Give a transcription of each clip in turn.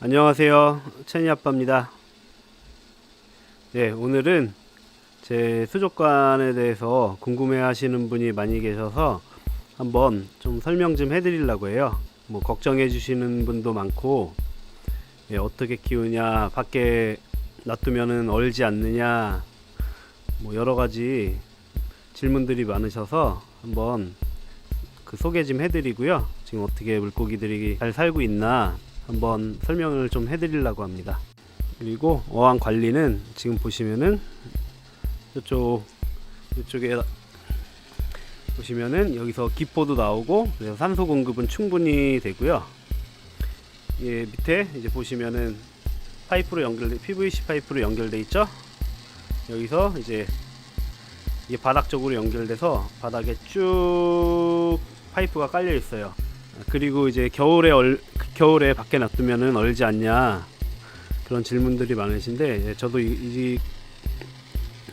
안녕하세요. 천이 아빠입니다. 네, 오늘은 제 수족관에 대해서 궁금해 하시는 분이 많이 계셔서 한번 좀 설명 좀 해드리려고 해요. 뭐, 걱정해 주시는 분도 많고, 예, 어떻게 키우냐, 밖에 놔두면은 얼지 않느냐, 뭐, 여러 가지 질문들이 많으셔서 한번 그 소개 좀 해드리고요. 지금 어떻게 물고기들이 잘 살고 있나 한번 설명을 좀 해드리려고 합니다. 그리고 어항 관리는 지금 보시면은 이쪽 이쪽에 보시면은 여기서 기포도 나오고 그래서 산소 공급은 충분히 되고요. 예 밑에 이제 보시면은 파이프로 연결돼 PVC 파이프로 연결돼 있죠. 여기서 이제 이게 바닥 쪽으로 연결돼서 바닥에 쭉 파이프가 깔려 있어요. 그리고 이제 겨울에 얼, 겨울에 밖에 놔두면은 얼지 않냐 그런 질문들이 많으신데 예, 저도 이, 이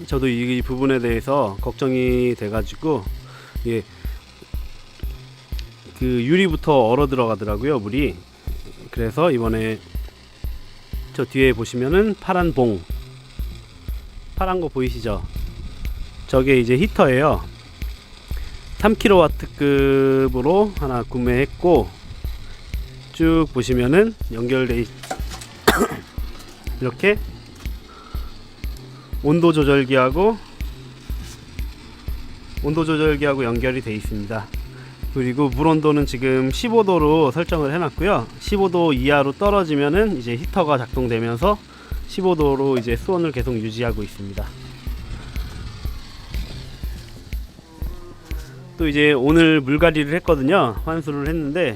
저도 이 부분에 대해서 걱정이 돼가지고 예, 그 유리부터 얼어 들어가더라고요 물이 그래서 이번에 저 뒤에 보시면은 파란 봉 파란 거 보이시죠? 저게 이제 히터예요. 3kW급으로 하나 구매했고 쭉 보시면은 연결돼 있 이렇게 온도 조절기하고 온도 조절기하고 연결이 돼 있습니다. 그리고 물 온도는 지금 15도로 설정을 해놨고요. 15도 이하로 떨어지면은 이제 히터가 작동되면서 15도로 이제 수온을 계속 유지하고 있습니다. 또 이제 오늘 물갈이를 했거든요. 환수를 했는데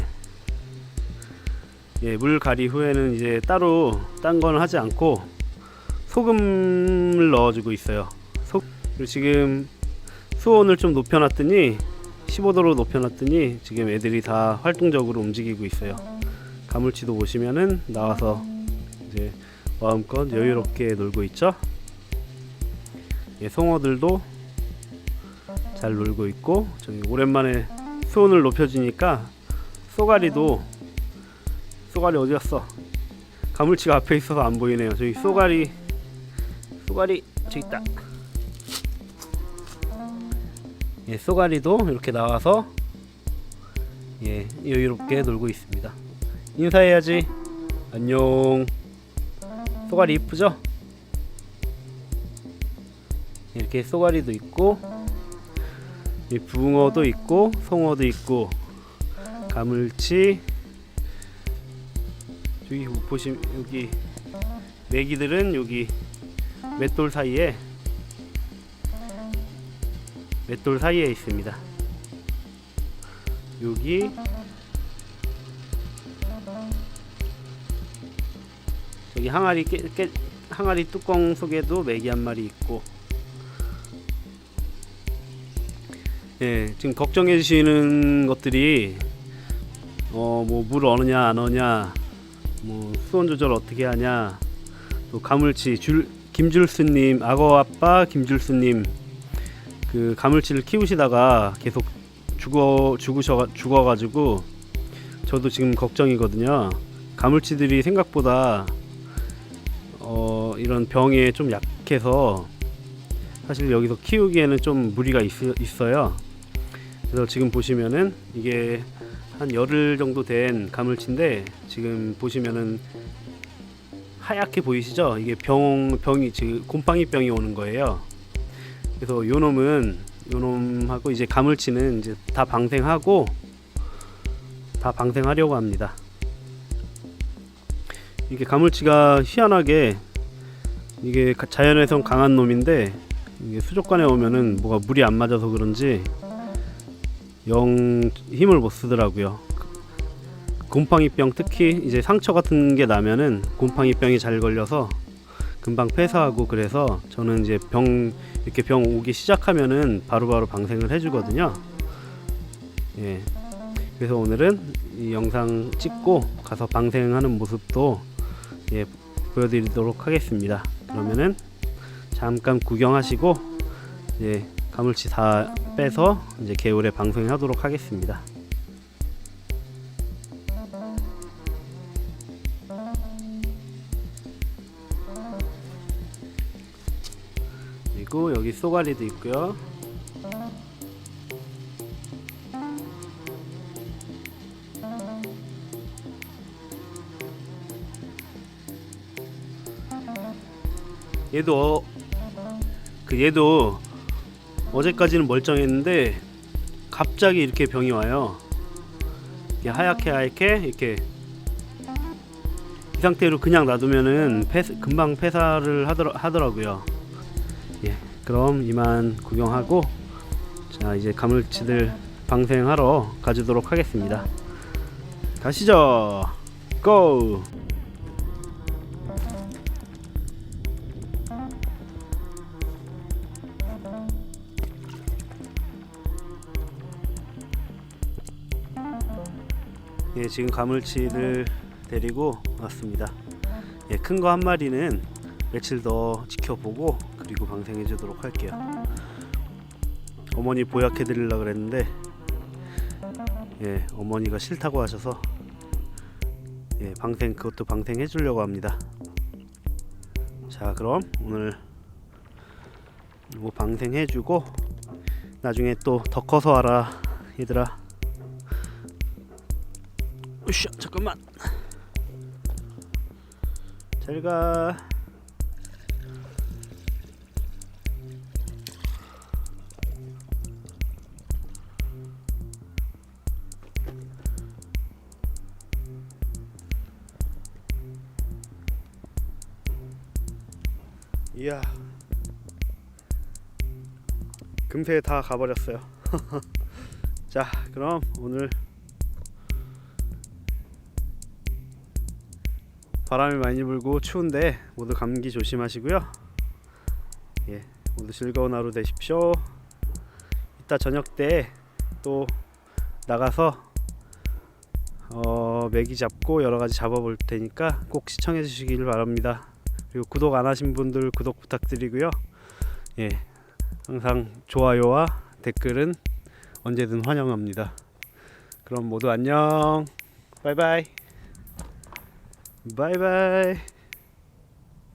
예, 물갈이 후에는 이제 따로 딴 건 하지 않고 소금을 넣어주고 있어요. 소, 그리고 지금 수온을 좀 높여놨더니 15도로 높여놨더니 지금 애들이 다 활동적으로 움직이고 있어요. 가물치도 보시면은 나와서 이제 마음껏 여유롭게 놀고 있죠. 예, 송어들도 잘 놀고 있고 저기 오랜만에 수온을 높여주니까 쏘가리도 쏘가리 어디 갔어? 가물치가 앞에 있어서 안 보이네요. 저기 쏘가리 쏘가리 저기 있다. 예, 쏘가리도 이렇게 나와서 예 여유롭게 놀고 있습니다. 인사해야지. 안녕. 쏘가리 이쁘죠? 이렇게 쏘가리도 있고 이 붕어도 있고 송어도 있고 가물치 여기 보시면 여기 메기들은 여기 맷돌 사이에 맷돌 사이에 있습니다. 여기 여기 항아리 깨, 깨, 항아리 뚜껑 속에도 메기 한 마리 있고 예, 지금 걱정해 주시는 것들이 어 뭐 물 어느냐 안 어냐 뭐 수온 조절 어떻게 하냐 또 가물치 줄 김줄수님 악어 아빠 김줄수님 그 가물치를 키우시다가 계속 죽어 죽으셔 죽어가지고 저도 지금 걱정이거든요. 가물치들이 생각보다 어 이런 병에 좀 약해서 사실 여기서 키우기에는 좀 무리가 있, 있어요. 그래서 지금 보시면은 이게 한 열흘 정도 된 가물치인데 지금 보시면은 하얗게 보이시죠? 이게 병 병이 지금 곰팡이 병이 오는 거예요. 그래서 요 놈은 요 놈하고 이제 가물치는 이제 다 방생하고 다 방생하려고 합니다. 이게 가물치가 희한하게 이게 가- 자연에선 강한 놈인데 이게 수족관에 오면은 뭐가 물이 안 맞아서 그런지 영 힘을 못 쓰더라고요. 곰팡이병 특히 이제 상처 같은 게 나면은 곰팡이병이 잘 걸려서 금방 폐사하고 그래서 저는 이제 병 이렇게 병 오기 시작하면은 바로바로 방생을 해주거든요. 예. 그래서 오늘은 이 영상 찍고 가서 방생하는 모습도 예, 보여드리도록 하겠습니다. 그러면은 잠깐 구경하시고 이제 가물치 다 빼서 이제 개울에 방생하도록 하겠습니다. 여기 쏘가리도 있고요. 얘도 어- 그 얘도 어제까지는 멀쩡했는데 갑자기 이렇게 병이 와요. 하얗게 하얗게 이렇게 이 상태로 그냥 놔두면은 폐, 금방 폐사를 하더라, 하더라고요. 예, 그럼 이만 구경하고 자 이제 가물치들 방생하러 가주도록 하겠습니다. 가시죠. 고! 예, 지금 가물치를 데리고 왔습니다. 예, 큰 거 한 마리는 며칠 더 지켜보고 그리고 방생해 주도록 할게요. 어머니 보약해 드리려 그랬는데 예, 어머니가 싫다고 하셔서 예, 방생 그것도 방생해 주려고 합니다. 자, 그럼 오늘 이거 방생해 주고 나중에 또 더 커서 와라 얘들아. 으쌰 잠깐만 잘가 이야 금세 다 가버렸어요 자 그럼 오늘 바람이 많이 불고 추운데 모두 감기 조심하시고요. 예, 모두 즐거운 하루 되십시오. 이따 저녁 때 또 나가서 어, 메기 잡고 여러 가지 잡아볼 테니까 꼭 시청해 주시길 바랍니다. 그리고 구독 안 하신 분들 구독 부탁드리고요. 예, 항상 좋아요와 댓글은 언제든 환영합니다. 그럼 모두 안녕. 바이바이. Bye.